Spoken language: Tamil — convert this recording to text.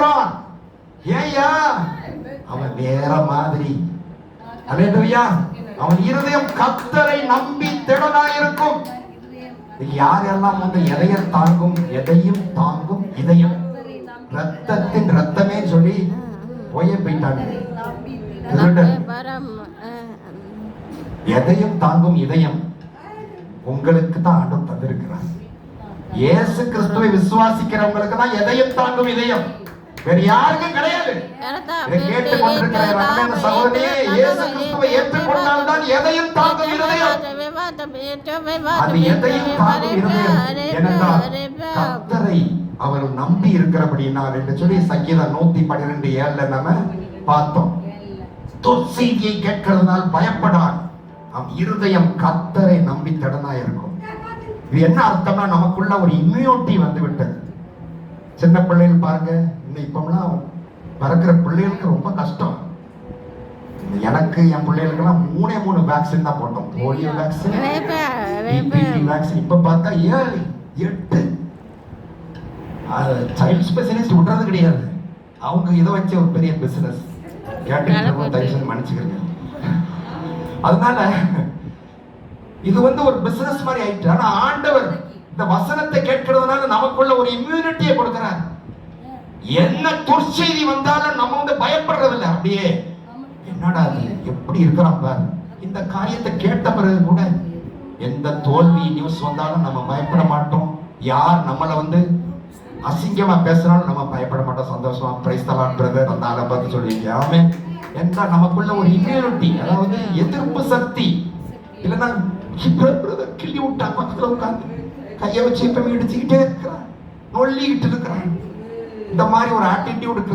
இருக்கிறான் ஏயா அவன் வேற மாதிரி. அவன் இருதயம் கத்தரை நம்பி திடனா இருக்கும் யாரெல்லாம் வந்து எதைய தாங்கும் எதையும் தாங்கும் இதயம்? ரத்தத்தின் ரத்தமே சொல்லி போய போயிட்டாங்க. எதையும் தாங்கும் இதயம் உங்களுக்கு தான் ஆண்டவர் தந்திருக்கிறார். இயேசு கிறிஸ்துவை விசுவாசிக்கிறவங்களுக்கு தான் எதையும் தாங்கும் இதயம். வேற யாருக்கும் கிடையாது. கேட்டுக் கொண்டிருக்கிற இயேசு கிறிஸ்துவை ஏற்றுக்கொண்டால் தான் எதையும் தாங்கும் இதயம் அது எதையும் தாங்கும் இருதயம். ஏனென்றால் கத்தரை அவர் நம்பி இருக்கிறபடினால் என்று சொல்லி சங்கீதம் நூத்தி பன்னிரெண்டு ஏழுல நம்ம பார்த்தோம். துர்செய்தியை கேட்கிறதுனால் பயப்படான் அவன் இருதயம் கத்தரை நம்பி திடனா இருக்கும். இது என்ன அர்த்தம்னா நமக்குள்ள ஒரு இம்யூனிட்டி வந்து விட்டது சின்ன பிள்ளைகள் பாருங்க. இந்த இப்பமெல்லாம் பிறக்கிற பிள்ளைகளுக்கு ரொம்ப கஷ்டம். எனக்கு என் பிள்ளைகளுக்கெல்லாம் மூணே மூணு வேக்சின் தான் போட்டோம். போலியோ வேக்சின் வேக்சின் இப்ப பார்த்தா ஏழு எட்டு. சைல்ட் ஸ்பெஷலிஸ்ட் விடுறது கிடையாது. அவங்க இதை வச்சு ஒரு பெரிய பிசினஸ் கேட்டுட்டு தயவுசெய்து மன்னிச்சுக்கிறீங்க அதனால இது வந்து ஒரு பிசினஸ் மாதிரி ஆயிட்டு ஆனா ஆண்டவர் இந்த வசனத்தை கேட்கிறதுனால நமக்குள்ள ஒரு இம்யூனிட்டியை கொடுக்கிறார். என்ன துர்ச்செய்தி வந்தாலும் நம்ம வந்து பயப்படுறதில்ல அப்படியே. என்னடா அது எப்படி இருக்கிறான் பாரு? இந்த காரியத்தை கேட்ட பிறகு கூட எந்த தோல்வி நியூஸ் வந்தாலும் நம்ம பயப்பட மாட்டோம். யார் நம்மளை வந்து அசிங்கமா பேசுறாலும் நம்ம பயப்பட மாட்டோம். சந்தோஷமா பிரைஸ்தலான் பிரதர் அந்த ஆளை பார்த்து சொல்லியிருக்கேன் ஆமே என்றா நமக்குள்ள ஒரு இம்யூனிட்டி அதாவது எதிர்ப்பு சக்தி. இல்லைன்னா பிரதர் கிள்ளி விட்டா பக்கத்துல உட்காந்து கையை வச்சு இப்ப இடிச்சுக்கிட்டே இருக்கிறான். நொல்லிக்கிட்டு இருக்கிறான். இந்த மாதிரி ஒரு ஆட்டிடியூடு